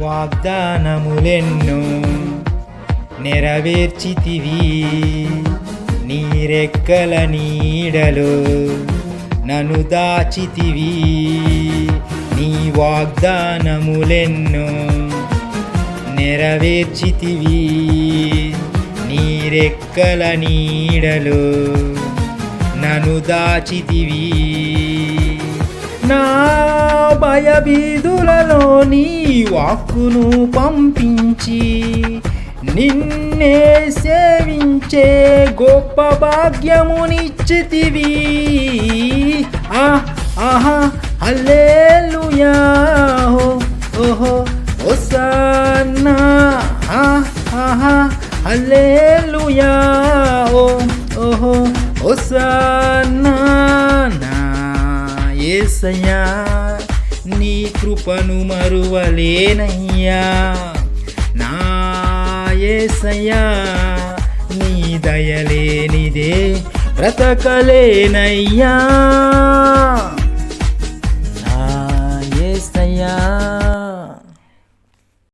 వాగ్దానములెన్నో నెరవేర్చితివి. నీరెక్కల నీడలో నను దాచితివి. నీ వాగ్దానములెన్నో నెరవేర్చితివి. నీరెక్కల నీడలో నను దాచితివి. నా భయబీదు భయభీదులలో నీ వాక్కును పంపించి నిన్నే సేవించే గొప్ప భాగ్యమునిచ్చితివి. ఆ ఆహా హల్లెలూయా. ఓహో ఓసన్నా ఆహా హల్లెలూయా. ఓ ఓహో ఓసన్నా నా నీ కృపను మరువలేనయ్యా. నాయసయ్యా నీ దయలేనిదే బ్రతకలేనయ్యా. నాయసయ్యా